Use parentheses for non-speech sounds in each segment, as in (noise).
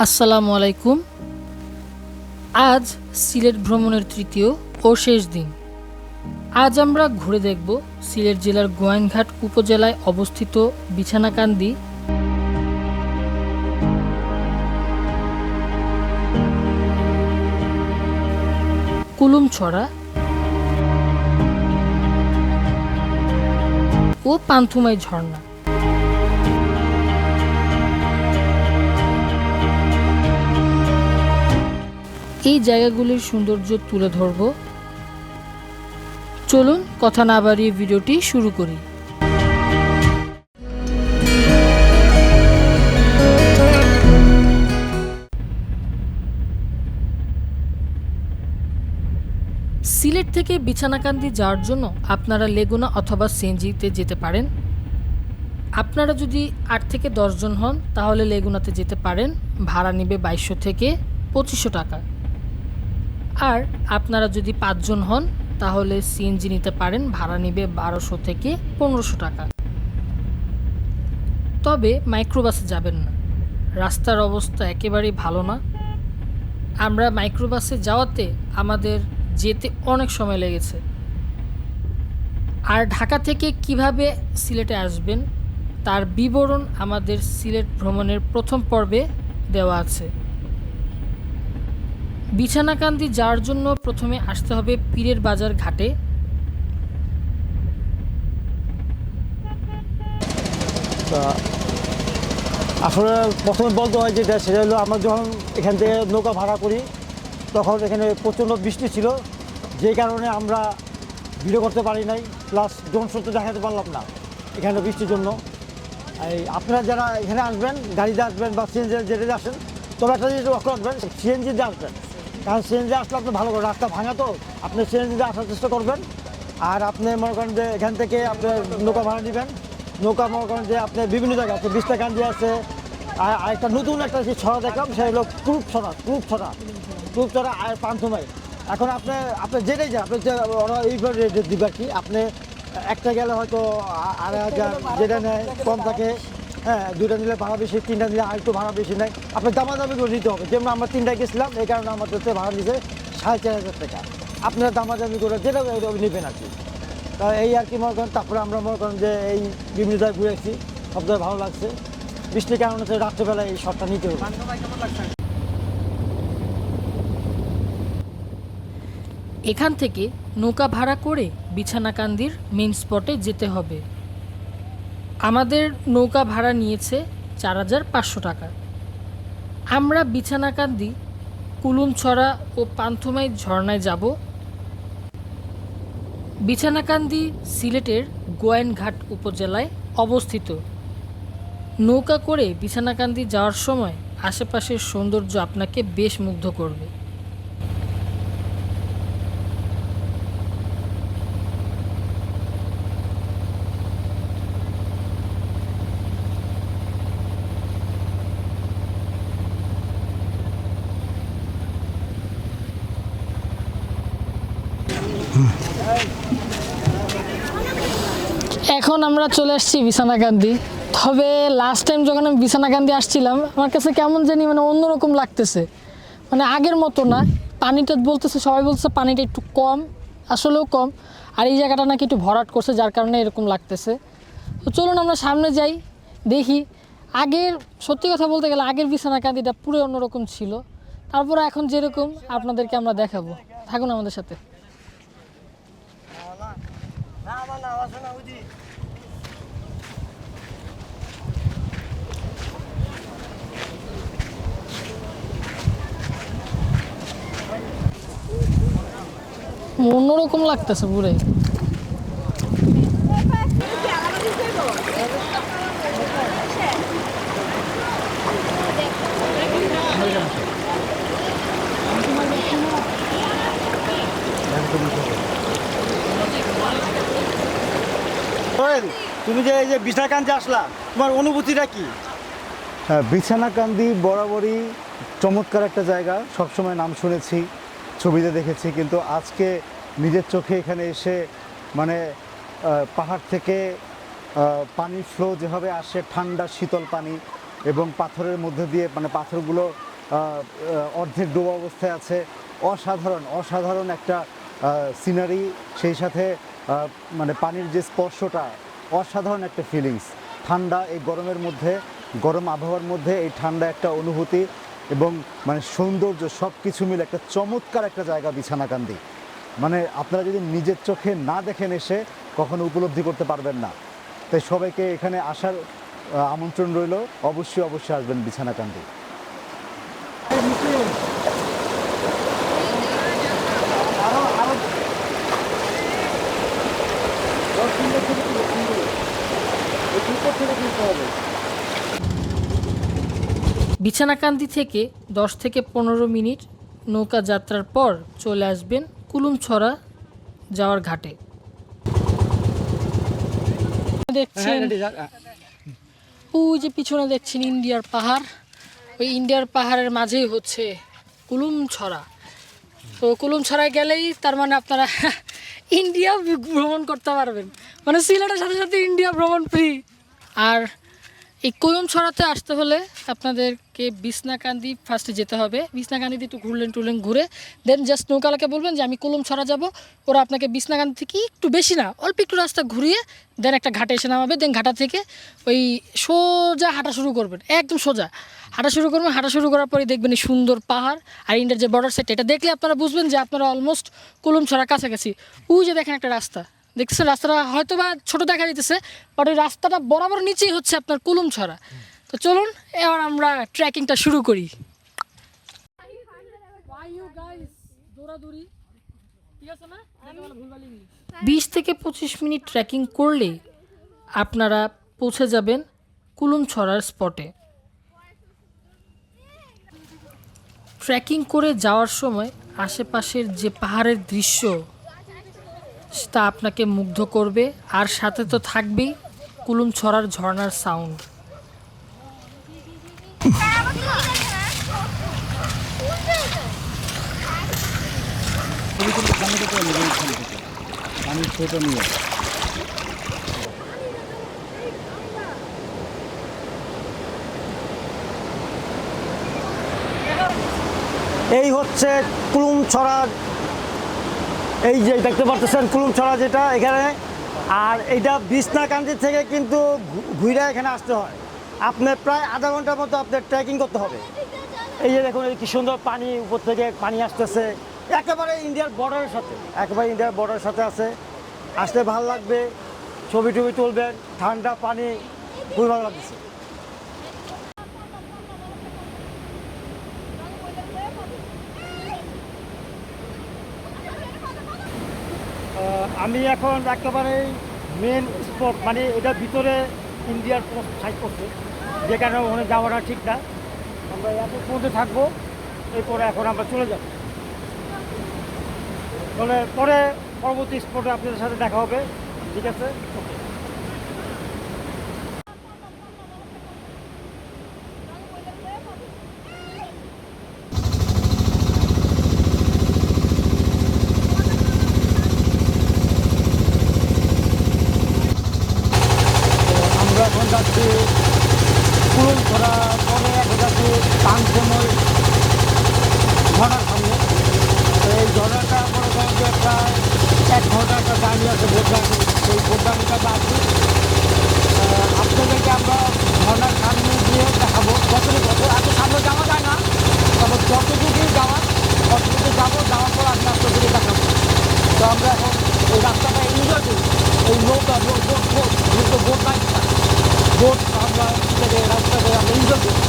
আসসালামু আলাইকুম। আজ সিলেট ভ্রমণের তৃতীয় ও শেষ দিন। আজ আমরা ঘুরে দেখব সিলেট জেলার গোয়াইনঘাট উপজেলায় অবস্থিত বিছানাকান্দি কুলুমছড়া ও পান্থুমাই ঝর্ণা। এই জায়গাগুলির সৌন্দর্য তুলে ধরব। চলুন কথা না বাড়িয়ে ভিডিওটি শুরু করি। সিলেট থেকে বিছানাকান্দি যাওয়ার জন্য আপনারা লেগুনা অথবা সেনজিতে যেতে পারেন। আপনারা যদি আট থেকে দশজন হন, তাহলে লেগুনাতে যেতে পারেন। ভাড়া নেবে বাইশশো থেকে পঁচিশশো টাকা। আর আপনারা যদি পাঁচজন হন, তাহলে সিএনজি নিতে পারেন, ভাড়া নেবে বারোশো থেকে পনেরোশো টাকা। তবে মাইক্রোবাসে যাবেন না। রাস্তার অবস্থা একেবারেই ভালো না। আমরা মাইক্রোবাসে যাওয়াতে আমাদের যেতে অনেক সময় লেগেছে। আর ঢাকা থেকে কীভাবে সিলেটে আসবেন, তার বিবরণ আমাদের সিলেট ভ্রমণের প্রথম পর্বে দেওয়া আছে। বিছানাকান্দি যাওয়ার জন্য প্রথমে আসতে হবে পীরের বাজার ঘাটে। আসলে প্রথমে বলতে হয় যেটা, সেটা হলো আমরা যখন এখান থেকে নৌকা ভাড়া করি, তখন এখানে প্রচণ্ড বৃষ্টি ছিল যেই কারণে আমরা ভিডিও করতে পারি নাই, প্লাস জনস্রোত দেখাতে পারলাম না এখানে বৃষ্টির জন্য। এই, আপনারা যারা এখানে আসবেন, গাড়িতে আসবেন বা সিএনজি, যেটাতে আসেন, তবে একটা জিনিস লক্ষ্য রাখবেন, সিএনজিতে আসবেন। কারণ সিএনজি আসলে আপনি ভালো করে রাস্তা ভাঙা তো, আপনি সিএনজিতে আসার চেষ্টা করবেন। আর আপনি মনে করেন যে এখান থেকে আপনি নৌকা ভাড়া নেবেন। নৌকা মনে করেন যে আপনি বিভিন্ন জায়গায় আছে বিস্তা কান্দি আছে। আর একটা নতুন একটা যে ছড়া দেখলাম, সেটা হলো প্রুফ ছড়া প্রুফ ছড়া। প্রুফ ছড়া আর পান্থমাই এখন আপনি আপনি যেটাই যান আপনি যে ওরা এইভাবে রেট দিবে আর কি, আপনি একটা গেলে হয়তো আড়াই হাজার যেটা নেয়, কম থাকে। হ্যাঁ দুইটা নিলে ভাড়া বেশি তিনটা নিলে আর একটু ভাড়া বেশি নেয়। আপনি দামাদামি করে নিতে হবে। যেমন আমরা তিনটা গেছিলাম এই কারণে আমাদের ভাড়া নিছে সাড়ে চার হাজার টাকা। আপনারা দামাদামি করে যেটা নেবেন আর কি। তা এই আর কি মনে করেন তারপরে আমরা মনে করেন যে এই বিভিন্ন জায়গায় ঘুরেছি সব জায়গায় ভালো লাগছে। বৃষ্টির কারণে হচ্ছে রাত্রেবেলা এই শটটা নিতে হবে। এখান থেকে নৌকা ভাড়া করে বিছানাকান্দির মেন স্পটে যেতে হবে। আমাদের নৌকা ভাড়া নিয়েছে চার হাজার পাঁচশো টাকা। আমরা বিছানাকান্দি, কুলুমছড়া ও পান্থমাই ঝর্ণায় যাব। বিছানাকান্দি সিলেটের গোয়াইনঘাট উপজেলায় অবস্থিত। নৌকা করে বিছানাকান্দি যাওয়ার সময় আশেপাশের সৌন্দর্য আপনাকে বেশ মুগ্ধ করবে। এখন আমরা চলে আসছি বিছানাকান্দি তবে লাস্ট টাইম যখন আমি বিছানাকান্দি আসছিলাম, আমার কাছে কেমন জানি মানে অন্যরকম লাগতেছে। মানে আগের মতো না। পানিটা বলতেছে, সবাই বলছে পানিটা একটু কম, আসলেও কম। আর এই জায়গাটা নাকি একটু ভরাট করছে, যার কারণে এরকম লাগতেছে। তো চলুন আমরা সামনে যাই, দেখি। আগের, সত্যি কথা বলতে গেলে আগের বিছানাকান্দিটা পুরো অন্যরকম ছিল। তারপরে এখন যেরকম, আপনাদেরকে আমরা দেখাবো। থাকুন আমাদের সাথে। অন্যরকম লাগতেছে পুরে। তুমি যে এই যে বিশাখান্তে আসলা তোমার অনুভূতিটা কি? হ্যাঁ বিছানাকান্দি বরাবরই চমৎকার একটা জায়গা সবসময় নাম শুনেছি। ছবিতে দেখেছি, কিন্তু আজকে নিজের চোখে এখানে এসে মানে পাহাড় থেকে পানির ফ্লো যেভাবে আসে, ঠান্ডা শীতল পানি এবং পাথরের মধ্যে দিয়ে মানে পাথরগুলো অর্ধেক ডোবা অবস্থায় আছে, অসাধারণ অসাধারণ একটা সিনারি সেই সাথে মানে পানির যে স্পর্শটা, অসাধারণ একটা ফিলিংস ঠান্ডা এই গরমের মধ্যে, গরম আবহাওয়ার মধ্যে এই ঠান্ডা একটা অনুভূতি এবং মানে সৌন্দর্য সব কিছু মিলে একটা চমৎকার একটা জায়গা বিছানাকান্দি। মানে আপনারা যদি নিজের চোখে না দেখেন এসে, কখনো উপলব্ধি করতে পারবেন না। তাই সবাইকে এখানে আসার আমন্ত্রণ রইল। অবশ্যই অবশ্যই আসবেন বিছানাকান্দি। বিছানাকান্দি থেকে দশ থেকে পনেরো মিনিট নৌকা যাত্রার পর চলে আসবেন কুলুমছড়া যাওয়ার ঘাটে। দেখছেন? ওই যে পিছনে দেখছেন ইন্ডিয়ার পাহাড়। ওই ইন্ডিয়ার পাহাড়ের মাঝেই হচ্ছে কুলুমছড়া। তো কুলুমছড়ায় গেলেই তার মানে আপনারা (laughs) ইন্ডিয়া ভ্রমণ করতে পারবেন। মানে সিলেটের সাথে সাথে ইন্ডিয়া ভ্রমণ ফ্রি আর এই কুলুমছড়াতে আসতে হলে আপনাদেরকে বিছনাকান্দি ফার্স্টে যেতে হবে। বিছনাকান্দিতে একটু ঘুরলেন টুরলেন ঘুরে দেন জাস্ট নৌকালাকে বলবেন যে, আমি কুলুমছড়া যাব ওরা আপনাকে বিছনাকান্দি থেকে একটু বেশি না, অল্প একটু রাস্তা ঘুরিয়ে দেন একটা ঘাটে এসে নামাবে। দেন ঘাটা থেকে ওই সোজা হাঁটা শুরু করবেন, একদম সোজা। হাঁটা শুরু করবেন, হাঁটা শুরু করার পরে দেখবেন এই সুন্দর পাহাড় আর ইন্ডিয়ার যে বর্ডার সাইড এটা দেখলে আপনারা বুঝবেন যে আপনারা অলমোস্ট কুলুমছড়া কাছাকাছি। ওই যে দেখেন একটা রাস্তা দেখতেছেন, রাস্তাটা হয়তো বা ছোটো দেখা দিতেছে বাট ওই রাস্তাটা বরাবর নিচেই হচ্ছে আপনার কুলুম ছড়া তো চলুন, এবার আমরা ট্রেকিংটা শুরু করি। বিশ থেকে পঁচিশ মিনিট ট্রেকিং করলে আপনারা পৌঁছে যাবেন কুলুম ছড়ার স্পটে। ট্রেকিং করে যাওয়ার সময় আশেপাশের যে পাহাড়ের দৃশ্য তা আপনাকে মুগ্ধ করবে। আর সাথে তো থাকবেই কুলুম ছড়ার ঝর্নার সাউন্ড এই হচ্ছে কুলুম ছড়া এই যে দেখতে পাচ্ছেন কুলুম ছড়া যেটা এখানে। আর এইটা বিছনাকান্দি থেকে কিন্তু ঘুরে এখানে আসতে হয়। আপনার প্রায় আধা ঘণ্টার মতো আপনার ট্রেকিং করতে হবে। এই যে দেখুন কি সুন্দর পানি উপর থেকে পানি আসতেছে। একেবারে ইন্ডিয়ার বর্ডারের সাথে, একেবারে ইন্ডিয়ার বর্ডারের সাথে আছে। আসতে ভালো লাগবে, ছবি টবি তুলবেন, ঠান্ডা পানি, খুবই ভালো লাগছে আমি এখন একেবারে মেন স্পট মানে এটা ভিতরে ইন্ডিয়ার সাইড করছে। যে কারণে ওখানে যাওয়াটা ঠিক না। আমরা এত পর্যন্ত থাকব, এরপরে এখন আমরা চলে যাব। তাহলে পরে পরবর্তী স্পটে আপনাদের সাথে দেখা হবে। ঠিক আছে? ওকে আমরা এখন যাচ্ছি কুলুম ছড়া পরে এখন যাচ্ছি পানসময় ঝর্ণার সামনে তো এই ঝর্ণাটা মনে করেন যে প্রায় এক ঘণ্টা একটা জার্নি আছে বোট জার্নি সেই বোট জার্নিটাতে আছি আহ, আপনাদেরকে আমরা ঝর্ণার সামনে গিয়ে দেখাবো যতটুকু যত এত সামনে যাওয়া যায় না তবে যতটুকুই যাওয়া ততটুকু যাব যাওয়ার পর আমি আপনাদেরকে দেখাবো তো আমরা এখন এই রাস্তাটা এনজয় করি এই নৌকা বোট বোট বোট যেহেতু বোট রাস্তা বোট আমরা থেকে রাস্তাতে আমরা এনজয় করি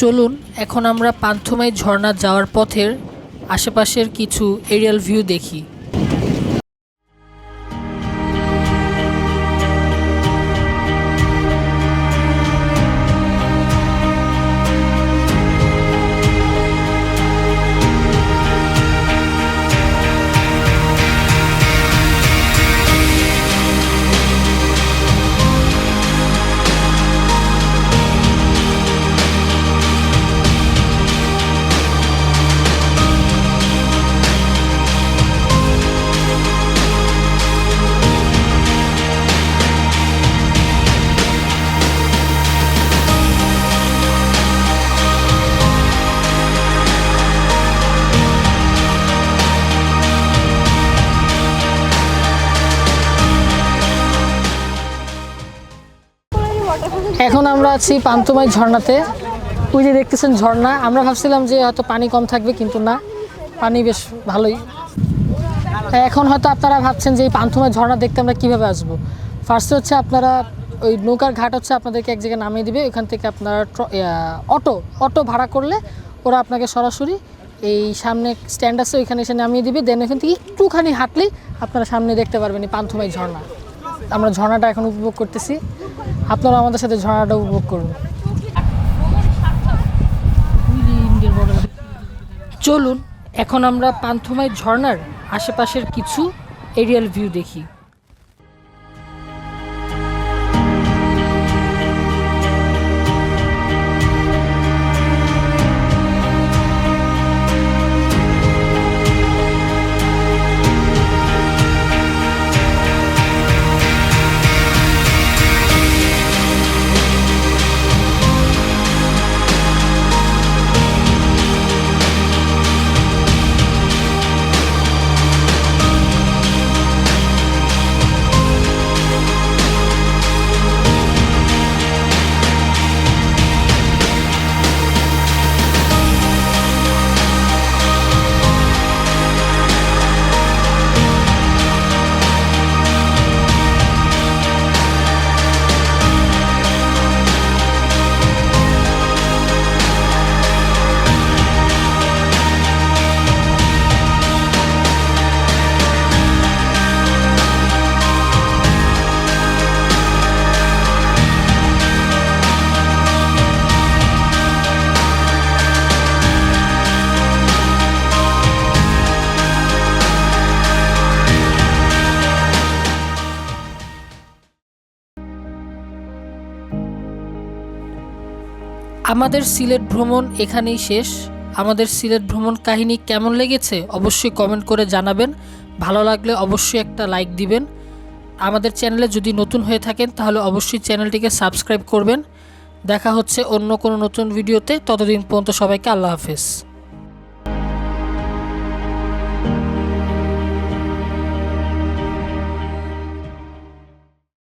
চলুন এখন আমরা পান্থমাই ঝর্ণা যাওয়ার পথের আশেপাশের কিছু এরিয়াল ভিউ দেখি। এখন আমরা আছি পান্তুমাই ঝর্ণাতে। ওই যে দেখতেছেন ঝর্ণা, আমরা ভাবছিলাম যে হয়তো পানি কম থাকবে, কিন্তু না, পানি বেশ ভালোই। এখন হয়তো আপনারা ভাবছেন যে এই পান্থুমাই ঝর্ণা দেখতে আমরা কীভাবে আসব? ফার্স্টে হচ্ছে আপনারা ওই নৌকার ঘাট হচ্ছে আপনাদেরকে এক জায়গায় নামিয়ে দিবে, ওইখান থেকে আপনারা অটো অটো ভাড়া করলে ওরা আপনাকে সরাসরি এই সামনে স্ট্যান্ড আছে, ওইখানে এসে নামিয়ে দিবে। দেন ওইখান থেকে একটুখানি হাঁটলেই আপনারা সামনে দেখতে পারবেন এই পান্থুমাই ঝর্ণা। আমরা ঝর্ণাটা এখন উপভোগ করতেছি। আপনারা আমাদের সাথে ঝর্ণাটা উপভোগ করুন। চলুন, এখন আমরা পান্থমাই ঝর্ণার আশেপাশের কিছু এরিয়াল ভিউ দেখি। আমাদের সিলেট ভ্রমণ এখানেই শেষ। আমাদের সিলেট ভ্রমণ কাহিনী কেমন লেগেছে অবশ্যই কমেন্ট করে জানাবেন। ভালো লাগলে অবশ্যই একটা লাইক দিবেন। আমাদের চ্যানেলে যদি নতুন হয়ে থাকেন, তাহলে অবশ্যই চ্যানেলটিকে সাবস্ক্রাইব করবেন। দেখা হচ্ছে অন্য কোনো নতুন ভিডিওতে ততদিন পর্যন্ত সবাইকে আল্লাহ হাফেজ।